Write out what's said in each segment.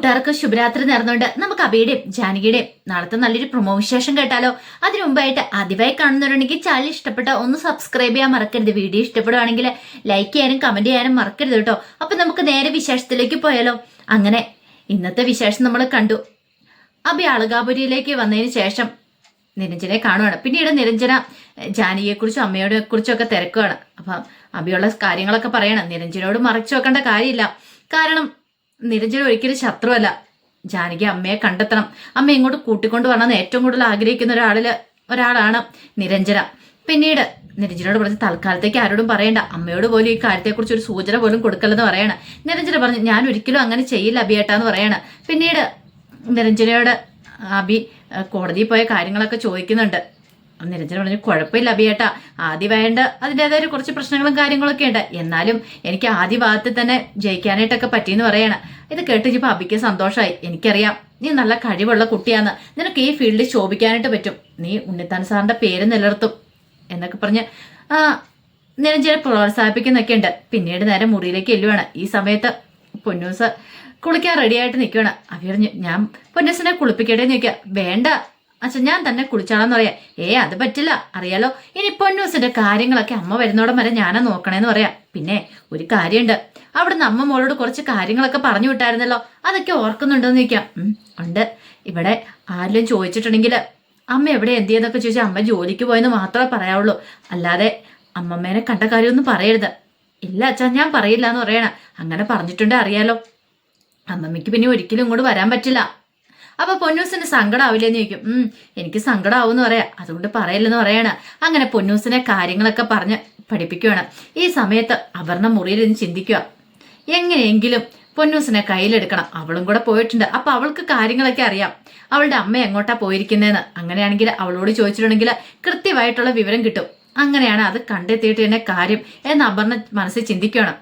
കൂട്ടുകാർക്ക് ശുഭരാത്രി നേർന്നുകൊണ്ട് നമുക്ക് അബിയുടെയും ജാനകിയുടെയും നാളത്തെ നല്ലൊരു പ്രൊമോ വിശേഷം കേട്ടാലോ? അതിനു മുമ്പായിട്ട് ആദ്യമായി കാണുന്നവരുണ്ടെങ്കിൽ ചാനൽ ഇഷ്ടപ്പെട്ട ഒന്ന് സബ്സ്ക്രൈബ് ചെയ്യാൻ മറക്കരുത്. വീഡിയോ ഇഷ്ടപ്പെടുവാണെങ്കിൽ ലൈക്ക് ചെയ്യാനും കമന്റ് ചെയ്യാനും മറക്കരുത് കേട്ടോ. അപ്പൊ നമുക്ക് നേരെ വിശേഷത്തിലേക്ക് പോയാലോ? അങ്ങനെ ഇന്നത്തെ വിശേഷം നമ്മൾ കണ്ടു. അബി അളകാപുരിയിലേക്ക് വന്നതിന് ശേഷം നിരഞ്ജനെ കാണുവാണ്. പിന്നീട് നിരഞ്ജന ജാനകിയെ കുറിച്ചും അമ്മയോടെ കുറിച്ചും ഒക്കെ തിരക്കുവാണ്. അപ്പം അബിയുള്ള കാര്യങ്ങളൊക്കെ പറയണം. നിരഞ്ജനോട് മറച്ചു വെക്കേണ്ട കാര്യമില്ല. കാരണം നിരഞ്ജന ഒരിക്കലും ശത്രുവല്ല. ജാനകി അമ്മയെ കണ്ടെത്തണം. അമ്മ ഇങ്ങോട്ട് കൂട്ടിക്കൊണ്ട് വരണമെന്ന് ഏറ്റവും കൂടുതൽ ആഗ്രഹിക്കുന്ന ഒരാളിൽ ഒരാളാണ് നിരഞ്ജന. പിന്നീട് നിരഞ്ജനോട് പറഞ്ഞ് തൽക്കാലത്തേക്ക് ആരോടും പറയണ്ട. അമ്മയോട് പോലും ഈ കാര്യത്തെക്കുറിച്ച് ഒരു സൂചന പോലും കൊടുക്കല്ലെന്ന് പറയാണ്. നിരഞ്ജന പറഞ്ഞു ഞാൻ ഒരിക്കലും അങ്ങനെ ചെയ്യില്ല അബിയേട്ടാന്ന് പറയാണ്. പിന്നീട് നിരഞ്ജനയോട് അബി കോടതിയിൽ പോയ കാര്യങ്ങളൊക്കെ ചോദിക്കുന്നുണ്ട്. നിരഞ്ജന പറഞ്ഞു കുഴപ്പമില്ല അഭിയേട്ട. ആദ്യ വേണ്ട. അതിന്റെതായ കുറച്ച് പ്രശ്നങ്ങളും കാര്യങ്ങളൊക്കെ ഉണ്ട്. എന്നാലും എനിക്ക് ആദ്യ ഭാഗത്തിൽ തന്നെ ജയിക്കാനായിട്ടൊക്കെ പറ്റിയെന്ന് പറയാണ്. ഇത് കേട്ട് ഇപ്പൊ അബിക്ക് സന്തോഷമായി എനിക്കറിയാം. നീ നല്ല കഴിവുള്ള കുട്ടിയാന്ന്. നിനക്ക് ഈ ഫീൽഡിൽ ശോഭിക്കാനായിട്ട് പറ്റും. നീ ഉണ്ണിത്താൻ സാറിന്റെ പേര് നിലനിർത്തും. എന്നൊക്കെ പറഞ്ഞ് നിരഞ്ജനെ പ്രോത്സാഹിപ്പിക്കുന്നൊക്കെ ഉണ്ട്. പിന്നീട് നേരെ മുറിയിലേക്ക് എല്ലുവാണ് ഈ സമയത്ത് പൊന്നൂസ് കുളിക്കാൻ റെഡിയായിട്ട് നിൽക്കുകയാണ് അഭി പറഞ്ഞു ഞാൻ പൊന്നൂസിനെ കുളിപ്പിക്കട്ടെ എന്ന് വേണ്ട. അച്ഛൻ ഞാൻ തന്നെ കുളിച്ചാണെന്ന് പറയാം. ഏ അത് പറ്റില്ല. അറിയാലോ? ഇനി പൊന്നൂസിന്റെ കാര്യങ്ങളൊക്കെ അമ്മ വരുന്നോടം വരെ ഞാനാ നോക്കണേന്ന് പറയാം. പിന്നെ ഒരു കാര്യമുണ്ട് അവിടുന്ന് അമ്മ മോളോട് കുറച്ച് കാര്യങ്ങളൊക്കെ പറഞ്ഞു വിട്ടായിരുന്നല്ലോ. അതൊക്കെ ഓർക്കുന്നുണ്ടോന്ന് ചോദിക്കാം. ഉണ്ട്. ഇവിടെ ആരെങ്കിലും ചോദിച്ചിട്ടുണ്ടെങ്കിൽ അമ്മ എവിടെ എന്ത് ചെയ്യുന്നൊക്കെ ചോദിച്ചാൽ അമ്മ ജോലിക്ക് പോയെന്ന് മാത്രമേ പറയാവുള്ളൂ. അല്ലാതെ അമ്മമ്മേനെ കണ്ട കാര്യമൊന്നും പറയരുത്. ഇല്ല അച്ഛാ ഞാൻ പറയില്ല എന്ന് പറയണ. അങ്ങനെ പറഞ്ഞിട്ടുണ്ട് അറിയാലോ. അമ്മമ്മയ്ക്ക് പിന്നെ ഒരിക്കലും ഇങ്ങോട്ട് വരാൻ പറ്റില്ല. അപ്പൊ പൊന്നൂസിന് സങ്കടാവില്ലെന്ന് ചോദിക്കും ഉം എനിക്ക് സങ്കടാവൂന്ന് പറയാ. അതുകൊണ്ട് പറയില്ലെന്ന് പറയാണ്. അങ്ങനെ പൊന്നൂസിനെ കാര്യങ്ങളൊക്കെ പറഞ്ഞ് പഠിപ്പിക്കുകയാണ് ഈ സമയത്ത് അപർണ മുറിയിൽ നിന്ന് ചിന്തിക്കുക എങ്ങനെയെങ്കിലും പൊന്നൂസിനെ കയ്യിലെടുക്കണം. അവളും കൂടെ പോയിട്ടുണ്ട്. അപ്പൊ അവൾക്ക് കാര്യങ്ങളൊക്കെ അറിയാം. അവളുടെ അമ്മ എങ്ങോട്ടാ പോയിരിക്കുന്നതെന്ന് അങ്ങനെയാണെങ്കിൽ അവളോട് ചോദിച്ചിട്ടുണ്ടെങ്കിൽ കൃത്യമായിട്ടുള്ള വിവരം കിട്ടും. അങ്ങനെയാണ് അത് കണ്ടെത്തിയിട്ട് തന്നെ കാര്യം എന്ന് അപർണ മനസ്സിൽ ചിന്തിക്കണം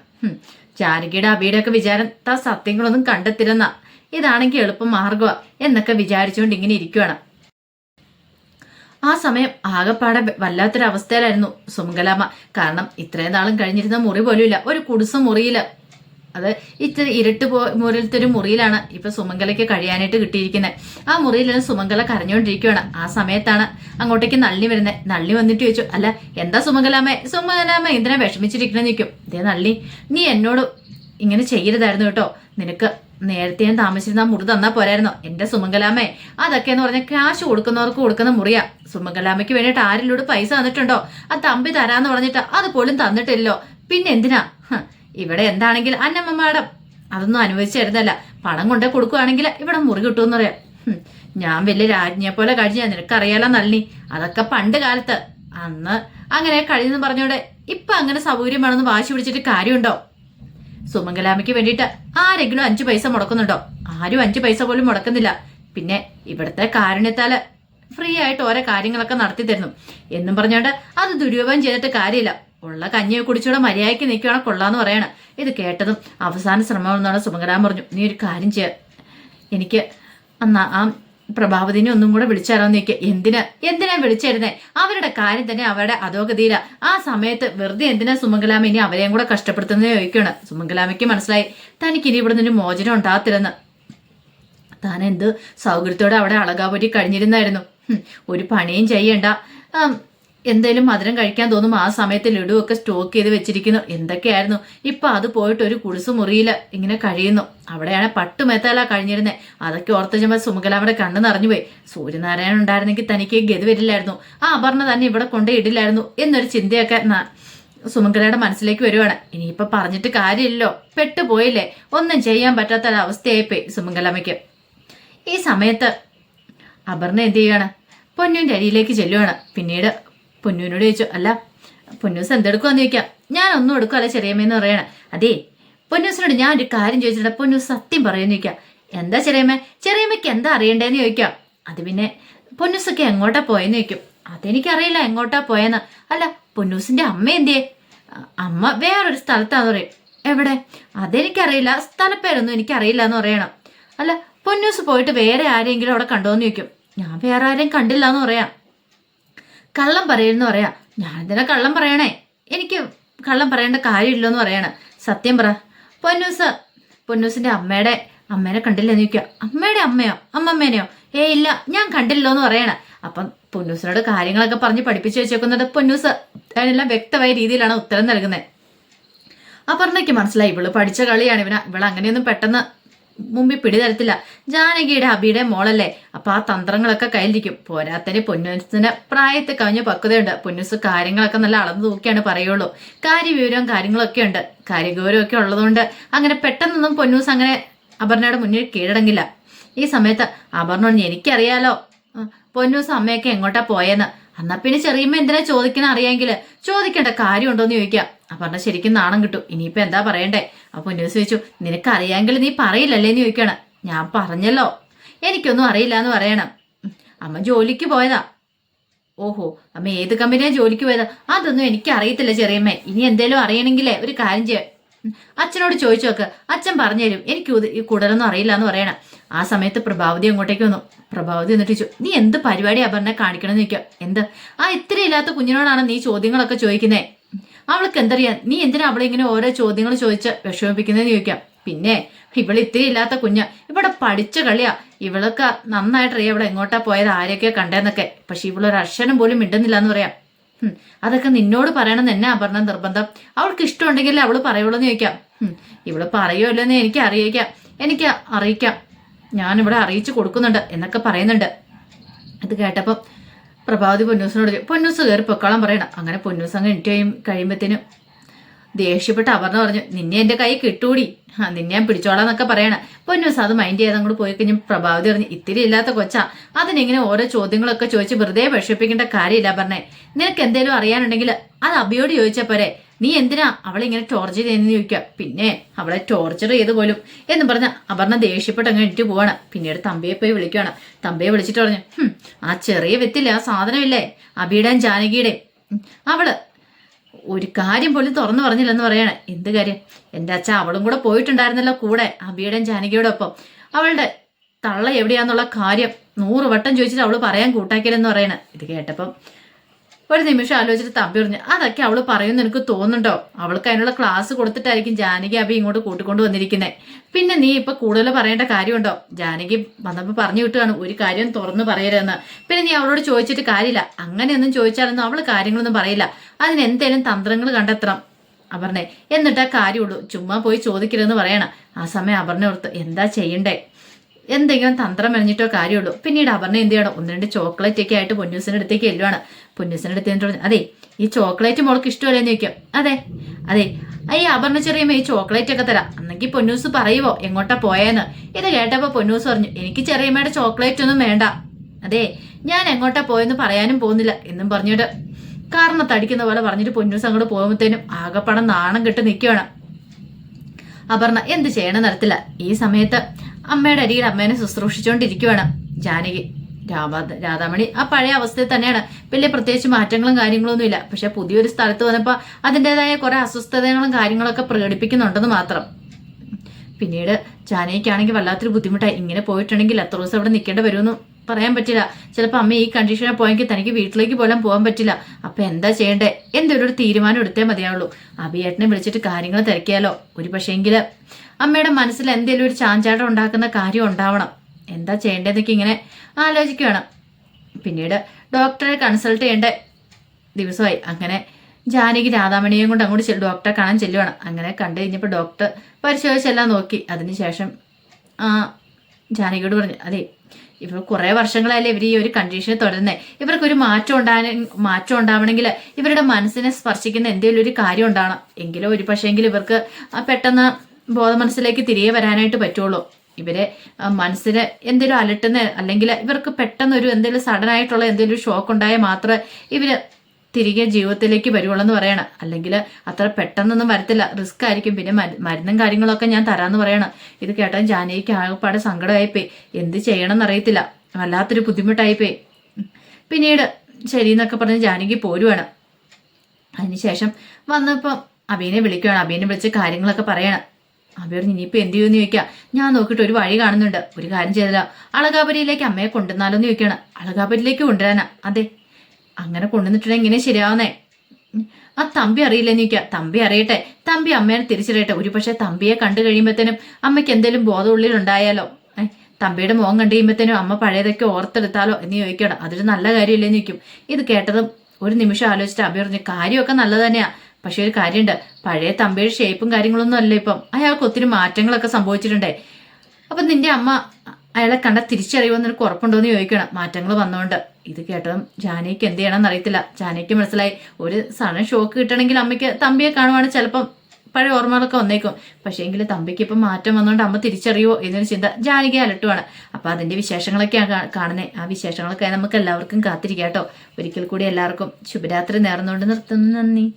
ജാനകിയുടെ അബിയുടെ ഒക്കെ വിചാരം താ സത്യങ്ങളൊന്നും കണ്ടെത്തിരുന്ന ഇതാണെങ്കിൽ എളുപ്പം മാർഗമാ എന്നൊക്കെ വിചാരിച്ചുകൊണ്ട് ഇങ്ങനെ ഇരിക്കുവാണ്. ആ സമയം ആകെപ്പാടെ വല്ലാത്തൊരവസ്ഥയിലായിരുന്നു സുമംഗലാമ്മ. കാരണം ഇത്രയും നാളും കഴിഞ്ഞിരുന്ന മുറി പോലും ഇല്ല ഒരു കുടിസ മുറിയിൽ. അത് ഇത്തിരി ഇരുട്ട് പോ മുറിയിലത്തെ ഒരു മുറിയിലാണ് ഇപ്പൊ സുമംഗലയ്ക്ക് കഴിയാനായിട്ട് കിട്ടിയിരിക്കുന്നത് ആ മുറിയിലാണ് സുമംഗല കരഞ്ഞുകൊണ്ടിരിക്കുകയാണ് ആ സമയത്താണ് അങ്ങോട്ടേക്ക് നള്ളി വരുന്നത് നള്ളി വന്നിട്ട് ചോദിച്ചു അല്ല എന്താ സുമംഗലാമ്മ? സുമംഗലാമ്മ എന്തിനാ വിഷമിച്ചിരിക്കണെന്ന് നിൽക്കും ഇതേ നള്ളി നീ എന്നോട് ഇങ്ങനെ ചെയ്യരുതായിരുന്നു കേട്ടോ. നിനക്ക് നേരത്തെ ഞാൻ താമസിച്ചിരുന്ന മുറി തന്നാ പോരായിരുന്നോ. എന്റെ സുമംഗലാമേ അതൊക്കെ എന്ന് പറഞ്ഞാൽ ക്യാഷ് കൊടുക്കുന്നവർക്ക് കൊടുക്കുന്ന മുറിയാ. സുമംഗലാമ്മയ്ക്ക് വേണ്ടിയിട്ട് ആരിലൂടെ പൈസ തന്നിട്ടുണ്ടോ? ആ തമ്പി തരാന്ന് പറഞ്ഞിട്ട് അത് പോലും തന്നിട്ടില്ലോ പിന്നെ എന്തിനാ? ഇവിടെ എന്താണെങ്കിൽ അന്നമ്മ മാഡം അതൊന്നും അനുവദിച്ചായിരുന്നല്ല പണം കൊണ്ടേ കൊടുക്കുവാണെങ്കിൽ ഇവിടെ മുറി കിട്ടുമെന്ന് പറയാം. ഞാൻ വലിയ രാജ്ഞിയെ പോലെ കഴിഞ്ഞ നിനക്കറിയാലോ നളിനി. അതൊക്കെ പണ്ട് കാലത്ത്. അന്ന് അങ്ങനെ കഴിഞ്ഞെന്ന് പറഞ്ഞോടെ ഇപ്പൊ അങ്ങനെ സൗകര്യം വേണമെന്ന് വാശി പിടിച്ചിട്ട് കാര്യമുണ്ടോ? സുമംഗലാമയ്ക്ക് വേണ്ടിയിട്ട് ആരെങ്കിലും അഞ്ചു പൈസ മുടക്കുന്നുണ്ടോ? ആരും അഞ്ചു പൈസ പോലും മുടക്കുന്നില്ല. പിന്നെ ഇവിടുത്തെ കാരുണ്യത്താൽ ഫ്രീ ആയിട്ട് ഓരോ കാര്യങ്ങളൊക്കെ നടത്തി തരുന്നു. എന്നും പറഞ്ഞോണ്ട് അത് ദുരുപയോഗം ചെയ്തിട്ട് കാര്യമില്ല. ഉള്ള കഞ്ഞിയെ കുടിച്ചുകൂടെ മര്യാദയ്ക്ക് നിൽക്കുകയാണ് കൊള്ളാന്ന് പറയാണ്. ഇത് കേട്ടതും അവസാന ശ്രമം എന്നാണ് പറഞ്ഞു. നീ ഒരു കാര്യം ചെയ്യ. എനിക്ക് അന്ന് ആ പ്രഭാവതിനെ ഒന്നും കൂടെ വിളിച്ചാലോന്ന് നിൽക്കുക എന്തിനാ? എന്തിനാ വിളിച്ചിരുന്നേ? അവരുടെ കാര്യം തന്നെ അവരുടെ അധോഗതിയില. ആ സമയത്ത് വെറുതെ എന്തിനാ സുമംഗലാമ ഇനി അവരെയും കൂടെ കഷ്ടപ്പെടുത്തുന്നത് ചോദിക്കണം. സുമംഗലാമയ്ക്ക് മനസ്സിലായി തനിക്ക് ഇനി ഇവിടെ നിന്നൊരു മോചനം ഉണ്ടാകത്തില്ലെന്ന്. താൻ എന്ത് സൗകര്യത്തോടെ അവിടെ അളകാപൊരി കഴിഞ്ഞിരുന്നായിരുന്നു. ഒരു പണിയും ചെയ്യണ്ട. എന്തേലും മധുരം കഴിക്കാൻ തോന്നും ആ സമയത്ത് ലഡുവൊക്കെ സ്റ്റോക്ക് ചെയ്ത് വെച്ചിരിക്കുന്നു. എന്തൊക്കെയായിരുന്നു? ഇപ്പൊ അത് പോയിട്ട് ഒരു കുടിസു മുറിയിൽ ഇങ്ങനെ കഴിയുന്നു. അവിടെയാണ് പട്ടുമെത്താല കഴിഞ്ഞിരുന്നത് അതൊക്കെ ഓർത്ത് ചുമ സുമകലാമയുടെ കണ്ണു നിറഞ്ഞുപോയി. സൂര്യനാരായണൻ ഉണ്ടായിരുന്നെങ്കിൽ തനിക്ക് ഗതി വരില്ലായിരുന്നു. ആ അപർണ തന്നെ ഇവിടെ കൊണ്ടേ ഇടില്ലായിരുന്നു എന്നൊരു ചിന്തയൊക്കെ സുമംഗലയുടെ മനസ്സിലേക്ക് വരുവാണ്. ഇനിയിപ്പൊ പറഞ്ഞിട്ട് കാര്യമില്ലല്ലോ. പെട്ടുപോയില്ലേ? ഒന്നും ചെയ്യാൻ പറ്റാത്ത ഒരവസ്ഥയായിപ്പോയി സുമംഗലമ്മയ്ക്ക്. ഈ സമയത്ത് അപർണ എന്ത് ചെയ്യാണ്? പൊന്നും അരിയിലേക്ക് ചെല്ലുവാണ്. പിന്നീട് പൊന്നുവിനോട് ചോദിച്ചു അല്ല പൊന്നൂസ് എന്തെടുക്കുവാന്ന് ചോദിക്കാം. ഞാൻ ഒന്നും എടുക്കുമല്ല ചെറിയമ്മയെന്ന് പറയണ. അതേ പൊന്നൂസിനോട് ഞാൻ ഒരു കാര്യം ചോദിച്ചിട്ട് പൊന്നൂസ് സത്യം പറയുമെന്ന് ചോദിക്കാം. എന്താ ചെറിയമ്മ? ചെറിയമ്മയ്ക്ക് എന്താ അറിയണ്ടേന്ന് ചോദിക്കാം. അത് പിന്നെ പൊന്നൂസൊക്കെ എങ്ങോട്ടാ പോയെന്ന് ചോദിക്കും. അതെനിക്കറിയില്ല എങ്ങോട്ടാ പോയെന്ന്. അല്ല പൊന്നൂസിന്റെ അമ്മ എന്തേ അമ്മ വേറൊരു സ്ഥലത്താന്ന് പറയും. എവിടെ? അതെനിക്കറിയില്ല. സ്ഥലപ്പേരൊന്നും എനിക്കറിയില്ല എന്ന് പറയണം. അല്ല പൊന്നൂസ് പോയിട്ട് വേറെ ആരെങ്കിലും അവിടെ കണ്ടോന്ന് ചോദിക്കും. ഞാൻ വേറെ ആരെയും കണ്ടില്ല എന്ന് പറയാം. കള്ളം പറയുമെന്ന് പറയാ ഞാൻ എന്തിനാ കള്ളം പറയണേ? എനിക്ക് കള്ളം പറയേണ്ട കാര്യമില്ലെന്ന് പറയണ. സത്യം പറ. പൊന്നൂസ് പൊന്നൂസിന്റെ അമ്മയുടെ അമ്മേനെ കണ്ടില്ലെന്ന് ചോദിക്കുക അമ്മയുടെ അമ്മയോ അമ്മമ്മേനെയോ? ഏ ഇല്ല ഞാൻ കണ്ടില്ലോ എന്ന് പറയണ. അപ്പം പൊന്നൂസിനോട് കാര്യങ്ങളൊക്കെ പറഞ്ഞ് പഠിപ്പിച്ചു വെച്ചേക്കുന്നത് പൊന്നൂസ്. അതിനെല്ലാം വ്യക്തമായ രീതിയിലാണ് ഉത്തരം നൽകുന്നത്. അപർണയ്ക്ക് മനസ്സിലായി ഇവൾ പഠിച്ച കളിയാണ് ഇവന. ഇവളങ്ങനെയൊന്നും പെട്ടെന്ന് മുമ്പിൽ പിടിതരത്തില്ല. ജാനകിയുടെ അബിയുടെ മോളല്ലേ? അപ്പൊ ആ തന്ത്രങ്ങളൊക്കെ കയ്യിലിരിക്കും. പോരാത്തന് പൊന്നൂസിന് പ്രായത്തെ കവിഞ്ഞ പക്വതയുണ്ട്. പൊന്നൂസ് കാര്യങ്ങളൊക്കെ നല്ല അളന്ന് നോക്കിയാണ് പറയുള്ളൂ. കാര്യവിവരവും കാര്യങ്ങളൊക്കെ ഉണ്ട്. കാര്യഗൗരവമൊക്കെ ഉള്ളതുകൊണ്ട് അങ്ങനെ പെട്ടെന്നൊന്നും പൊന്നൂസ് അങ്ങനെ അപർണയുടെ മുന്നിൽ കീഴടങ്ങില്ല. ഈ സമയത്ത് അപർണ എനിക്കറിയാലോ. പൊന്നൂസ് അമ്മയൊക്കെ എങ്ങോട്ടാ പോയെന്ന്? എന്നാ പിന്നെ ചെറിയമ്മ എന്തിനാ ചോദിക്കണ അറിയാമെങ്കിൽ ചോദിക്കേണ്ട കാര്യമുണ്ടോന്ന് ചോദിക്കാം. അപർണ ശരിക്കും നാണം കിട്ടും. ഇനിയിപ്പോ എന്താ പറയണ്ടേ? അപ്പൊ ഉന്നസ് ചോദിച്ചു നിനക്ക് അറിയാമെങ്കിൽ നീ പറയില്ലല്ലേ? എന്ന് ചോദിക്കണം ഞാൻ പറഞ്ഞല്ലോ. എനിക്കൊന്നും അറിയില്ല എന്ന് പറയണം അമ്മ ജോലിക്ക് പോയതാ. ഓഹോ അമ്മ ഏത് കമ്പനിയാ ജോലിക്ക് പോയതാ? അതൊന്നും എനിക്ക് അറിയത്തില്ല ചെറിയമ്മേ. ഇനി എന്തേലും അറിയണമെങ്കിലേ ഒരു കാര്യം ചെയ്യാം അച്ഛനോട് ചോദിച്ചു നോക്ക്. അച്ഛൻ പറഞ്ഞു തരും എനിക്ക് ഈ കുടലൊന്നും അറിയില്ല എന്ന് പറയണം. ആ സമയത്ത് പ്രഭാവതി അങ്ങോട്ടേക്ക് വന്നു. പ്രഭാവതി എന്നിട്ട് ചോദിച്ചു നീ എന്ത് പരിപാടി അപർണ കാണിക്കണമെന്ന് ചോദിക്കാം? എന്ത്? ആ ഇത്ര ഇല്ലാത്ത കുഞ്ഞിനോടാണ് നീ ചോദ്യങ്ങളൊക്കെ ചോദിക്കുന്നത് അവൾക്ക് എന്തറിയാം നീ എന്തിനാ അവളെ ഇങ്ങനെ ഓരോ ചോദ്യങ്ങൾ ചോദിച്ച് വിഷമിപ്പിക്കുന്നതെന്ന് ചോദിക്കാം? പിന്നെ ഇവൾ ഇത്തിരി ഇല്ലാത്ത കുഞ്ഞ്. ഇവിടെ പഠിച്ച കളിയാ. ഇവളൊക്കെ നന്നായിട്ടറിയാം ഇവിടെ എങ്ങോട്ടാ പോയത് ആരെയൊക്കെയാ കണ്ടേന്നൊക്കെ. പക്ഷെ ഇവളൊരു അക്ഷരം പോലും മിണ്ടുന്നില്ല എന്ന് പറയാം. അതൊക്കെ നിന്നോട് പറയണമെന്ന് എന്നെ അപർണ നിർബന്ധം? അവൾക്ക് ഇഷ്ടമുണ്ടെങ്കിൽ അവൾ പറയുള്ളൂ എന്ന് ചോദിക്കാം ഇവിടെ പറയുമല്ലോ എന്ന് എനിക്ക് അറിയിക്കാം. എനിക്ക് അറിയിക്കാം. ഞാനിവിടെ അറിയിച്ചു കൊടുക്കുന്നുണ്ട് എന്നൊക്കെ പറയുന്നുണ്ട്. ഇത് കേട്ടപ്പോൾ പ്രഭാവതി പൊന്നൂസിനോട് പൊന്നൂസ് കയറി പൊക്കോളം പറയണം. അങ്ങനെ പൊന്നൂസ് അങ്ങ് എനിക്ക് കഴിയും കഴിയുമ്പത്തേനും ദേഷ്യപ്പെട്ട് അപർണ പറഞ്ഞു നിന്നെ എന്റെ കൈ കിട്ടൂടി. ആ നിന്നെ ഞാൻ പിടിച്ചോളാന്നൊക്കെ പറയണ. പൊന്നൂസ് അത് മൈൻഡ് ചെയ്ത് അങ്ങോട്ട് പോയി കഴിഞ്ഞു പ്രഭാവതി പറഞ്ഞു ഇത്തിരി ഇല്ലാത്ത കൊച്ചാ അതിനിങ്ങനെ ഓരോ ചോദ്യങ്ങളൊക്കെ ചോദിച്ച് വെറുതെ വിഷമിപ്പിക്കേണ്ട കാര്യമില്ല പറഞ്ഞേ നിനക്ക് എന്തേലും അറിയാനുണ്ടെങ്കിൽ അത് അബിയോട് ചോദിച്ചാൽ പോരെ. നീ എന്തിനാ അവളെ ഇങ്ങനെ ടോർച്ചർ ചെയ്തെന്ന് ചോദിക്കുക? പിന്നെ അവളെ ടോർച്ചർ ചെയ്ത് പോലും. എന്ന് പറഞ്ഞ അപർണ ദേഷ്യപ്പെട്ട് അങ്ങ് ഇട്ട് പോവാണ്. പിന്നീട് തമ്പിയെ പോയി വിളിക്കുകയാണ് തമ്പിയെ വിളിച്ചിട്ട് പറഞ്ഞു ആ ചെറിയ വെത്തില്ല ആ സാധനമില്ലേ? അബിയുടെയും ജാനകിയുടെയും. അവൾ ഒരു കാര്യം പോലും തുറന്നു പറഞ്ഞില്ലെന്ന് പറയണേ. എന്ത് കാര്യം? എന്റെ അച്ഛൻ അവളും കൂടെ പോയിട്ടുണ്ടായിരുന്നല്ലോ കൂടെ അബിയുടെയും ജാനകിയുടെ ഒപ്പം അവളുടെ തള്ള എവിടെയാന്നുള്ള കാര്യം നൂറ് വട്ടം ചോദിച്ചിട്ട് അവൾ പറയാൻ കൂട്ടാക്കിയില്ലെന്ന് പറയണ. ഇത് കേട്ടപ്പം ഒരു നിമിഷം ആലോചിച്ചിട്ട് തമ്പി പറഞ്ഞു അതൊക്കെ അവൾ പറയുമെന്ന് എനിക്ക് തോന്നുന്നുണ്ടോ? അവൾക്ക് അതിനുള്ള ക്ലാസ് കൊടുത്തിട്ടായിരിക്കും ജാനകി അബി ഇങ്ങോട്ട് കൂട്ടിക്കൊണ്ട് വന്നിരിക്കുന്നത് പിന്നെ നീ ഇപ്പൊ കൂടുതൽ പറയേണ്ട കാര്യമുണ്ടോ? ജാനകി വന്നപ്പോ പറഞ്ഞു വിട്ടുകയാണ് ഒരു കാര്യം തുറന്നു പറയരുതെന്ന്. പിന്നെ നീ അവളോട് ചോദിച്ചിട്ട് കാര്യമില്ല. അങ്ങനെയൊന്നും ചോദിച്ചാലൊന്നും അവൾ കാര്യങ്ങളൊന്നും പറയില്ല. അതിന് എന്തേലും തന്ത്രങ്ങൾ കണ്ടെത്തണം. അപർണെ എന്നിട്ടാ കാര്യമുള്ളൂ. ചുമ്മാ പോയി ചോദിക്കരുതെന്ന് പറയണം. ആ സമയം അപർണ ഓർത്ത് എന്താ ചെയ്യണ്ടേ? എന്തെങ്കിലും തന്ത്രം മെനഞ്ഞിട്ടോ കാര്യമുള്ളൂ. പിന്നീട് അപർണ എന്ത് ചെയ്യണം? ഒന്ന് രണ്ട് ചോക്ലേറ്റ് ഒക്കെ ആയിട്ട് പൊന്നൂസിന്റെ അടുത്തേക്ക് എല്ലുവാണ് പൊന്നൂസിന്റെ അടുത്ത് എന്നിട്ട് അതെ ഈ ചോക്ലേറ്റ് മോൾക്ക് ഇഷ്ടമല്ലെന്ന് ചോദിക്കാം. അതെ അതെ. ഈ അപർണ ചെറിയമ്മ ഈ ചോക്ലേറ്റ് ഒക്കെ തരാം. അന്നെങ്കിൽ പൊന്നൂസ് പറയുവോ എങ്ങോട്ടാ പോയെന്ന്? ഇത് കേട്ടപ്പോ പൊന്നൂസ് പറഞ്ഞു എനിക്ക് ചെറിയമ്മയുടെ ചോക്ലേറ്റ് ഒന്നും വേണ്ട. അതെ ഞാൻ എങ്ങോട്ടാ പോയെന്ന് പറയാനും പോകുന്നില്ല എന്നും പറഞ്ഞിട്ട് കാരണം തടിക്കുന്ന പോലെ പറഞ്ഞിട്ട് പൊന്നൂസ് അങ്ങോട്ട് പോകുമ്പോഴത്തേനും ആകെപ്പടം നാണം കെട്ട് നിൽക്കുകയാണ് അപർണ എന്ത് ചെയ്യണം നടത്തില്ല ഈ സമയത്ത് അമ്മയുടെ അരിയിൽ അമ്മേനെ ശുശ്രൂഷിച്ചുകൊണ്ടിരിക്കുവാണ് ജാനകി. രാമ രാധാമണി ആ പഴയ അവസ്ഥയിൽ തന്നെയാണ്. വലിയ പ്രത്യേകിച്ച് മാറ്റങ്ങളും കാര്യങ്ങളൊന്നും ഇല്ല. പക്ഷെ പുതിയൊരു സ്ഥലത്ത് വന്നപ്പോൾ അതിന്റെതായ കുറെ അസ്വസ്ഥതകളും കാര്യങ്ങളൊക്കെ പ്രകടിപ്പിക്കുന്നുണ്ടെന്ന് മാത്രം. പിന്നീട് ജാനകിക്കാണെങ്കിൽ വല്ലാത്തൊരു ബുദ്ധിമുട്ടായി. ഇങ്ങനെ പോയിട്ടുണ്ടെങ്കിൽ എത്ര ദിവസം അവിടെ നിൽക്കേണ്ടി വരുമെന്ന് പറയാൻ പറ്റില്ല. ചിലപ്പോൾ അമ്മ ഈ കണ്ടീഷനിൽ പോയെങ്കിൽ തനിക്ക് വീട്ടിലേക്ക് പോലും പോകാൻ പറ്റില്ല. അപ്പൊ എന്താ ചെയ്യേണ്ടേ? എന്തൊരു തീരുമാനം എടുത്തേ മതിയാവുള്ളൂ. അഭിയേട്ടനെ വിളിച്ചിട്ട് കാര്യങ്ങൾ തിരക്കിയാലോ? ഒരു പക്ഷേങ്കിൽ അമ്മയുടെ മനസ്സിൽ എന്തെങ്കിലും ഒരു ചാഞ്ചാട്ടം ഉണ്ടാക്കുന്ന കാര്യം ഉണ്ടാവണം. എന്താ ചെയ്യേണ്ടതെന്നൊക്കെ ഇങ്ങനെ ആലോചിക്കുകയാണ് പിന്നീട് ഡോക്ടറെ കൺസൾട്ട് ചെയ്യേണ്ട ദിവസമായി. അങ്ങനെ ജാനകി രാധാമണിയെയും കൊണ്ട് അങ്ങോട്ട് ചെല്ലു ഡോക്ടറെ കാണാൻ ചെല്ലുവാണ്. അങ്ങനെ കണ്ടു കഴിഞ്ഞപ്പോൾ ഡോക്ടർ പരിശോധിച്ചെല്ലാം നോക്കി. അതിനുശേഷം ജാനകിയോട് പറഞ്ഞു അതെ ഇവർ കുറേ വർഷങ്ങളായാലും ഇവർ ഈ ഒരു കണ്ടീഷനിൽ തുടരുന്നത് ഇവർക്ക് ഒരു മാറ്റം ഉണ്ടാകാൻ മാറ്റം ഉണ്ടാവണമെങ്കിൽ ഇവരുടെ മനസ്സിനെ സ്പർശിക്കുന്ന എന്തെങ്കിലും ഒരു കാര്യം ഉണ്ടാവണം. എങ്കിലും ഒരു പക്ഷേങ്കിൽ ഇവർക്ക് പെട്ടെന്ന് ബോധ മനസ്സിലേക്ക് തിരികെ വരാനായിട്ട് പറ്റുള്ളൂ. ഇവരെ മനസ്സിന് എന്തെങ്കിലും അലട്ടുന്ന അല്ലെങ്കിൽ ഇവർക്ക് പെട്ടെന്നൊരു എന്തെങ്കിലും സഡൻ ആയിട്ടുള്ള എന്തെങ്കിലും ഷോക്ക് ഉണ്ടായാൽ മാത്രമേ ഇവർ തിരികെ ജീവിതത്തിലേക്ക് വരുവുള്ളൂ എന്ന് പറയണം. അല്ലെങ്കിൽ അത്ര പെട്ടെന്നൊന്നും വരത്തില്ല. റിസ്ക് ആയിരിക്കും. പിന്നെ മരു- മരുന്നും കാര്യങ്ങളൊക്കെ ഞാൻ തരാമെന്ന് പറയണം. ഇത് കേട്ടാൽ ജാനകിക്ക് ആകെപ്പാടെ സങ്കടമായിപ്പോയി. എന്ത് ചെയ്യണമെന്ന് എന്നറിയത്തില്ല വല്ലാത്തൊരു ബുദ്ധിമുട്ടായിപ്പോയി. പിന്നീട് ശരി എന്നൊക്കെ പറഞ്ഞ് ജാനകി പോരുവാണ്. അതിനുശേഷം വന്നപ്പം അബീനെ വിളിക്കുകയാണ് അബീനെ വിളിച്ച് കാര്യങ്ങളൊക്കെ പറയണം. അബി പറഞ്ഞു ഇനിയിപ്പോൾ എന്ത് ചെയ്യുമെന്ന് ചോദിക്കുക ഞാൻ നോക്കിയിട്ട് ഒരു വഴി കാണുന്നുണ്ട്. ഒരു കാര്യം ചെയ്തല്ലോ അളകാപുരിയിലേക്ക് അമ്മയെ കൊണ്ടുവന്നാലോ എന്ന് ചോദിക്കുകയാണ് അളകാപുരിയിലേക്ക് കൊണ്ടുവരാനാ. അതെ. അങ്ങനെ കൊണ്ടുവന്നിട്ടുണ്ടെങ്കിൽ എങ്ങനെ ശരിയാവുന്നേ. ആ തമ്പി അറിയില്ല ചോദിക്കുക തമ്പി അറിയട്ടെ. തമ്പി അമ്മേനെ തിരിച്ചറിയട്ടെ. ഒരു പക്ഷേ തമ്പിയെ കണ്ടു കഴിയുമ്പോഴത്തേനും അമ്മയ്ക്ക് എന്തെങ്കിലും ബോധം ഉള്ളിലുണ്ടായാലോ? തമ്പിയുടെ മുഖം കണ്ടു കഴിയുമ്പോഴത്തേനും അമ്മ പഴയതൊക്കെ ഓർത്തെടുത്താലോ എന്ന് ചോദിക്കണം. അതൊരു നല്ല കാര്യമില്ലെന്ന് ചോദിക്കും. ഇത് കേട്ടതും ഒരു നിമിഷം ആലോചിച്ചിട്ട് അഭി പറഞ്ഞു കാര്യമൊക്കെ നല്ലത് പക്ഷെ ഒരു കാര്യമുണ്ട് പഴയ തമ്പിയുടെ ഷേപ്പും കാര്യങ്ങളൊന്നും അല്ല ഇപ്പം. അയാൾക്ക് ഒത്തിരി മാറ്റങ്ങളൊക്കെ സംഭവിച്ചിട്ടുണ്ടേ. അപ്പം നിന്റെ അമ്മ അയാളെ കണ്ട തിരിച്ചറിയുമെന്ന് നിനക്ക് ഉറപ്പുണ്ടോയെന്ന് ചോദിക്കണം. മാറ്റങ്ങൾ വന്നുകൊണ്ട് ഇത് കേട്ടതും ജാനയ്ക്ക് എന്ത് ചെയ്യണമെന്ന് അറിയത്തില്ല. ജാനയ്ക്ക് മനസ്സിലായി. ഒരു സഡൻ ഷോക്ക് കിട്ടണമെങ്കിൽ അമ്മയ്ക്ക് തമ്പിയെ കാണുവാണെങ്കിൽ ചിലപ്പം പഴയ ഓർമ്മകളൊക്കെ വന്നേക്കും. പക്ഷേ എങ്കിലും തമ്പിക്ക് ഇപ്പം മാറ്റം വന്നുകൊണ്ട് അമ്മ തിരിച്ചറിയുമോ എന്നൊരു ചിന്ത ജാനകി അലട്ടുവാണ് അപ്പം അതിന്റെ വിശേഷങ്ങളൊക്കെയാണ് കാണുന്നത് ആ വിശേഷങ്ങളൊക്കെ നമുക്ക് എല്ലാവർക്കും കാത്തിരിക്കാം കേട്ടോ. ഒരിക്കൽ കൂടി എല്ലാവർക്കും ശുഭരാത്രി നേർന്നുകൊണ്ട് നിർത്തുന്നു. നന്ദി.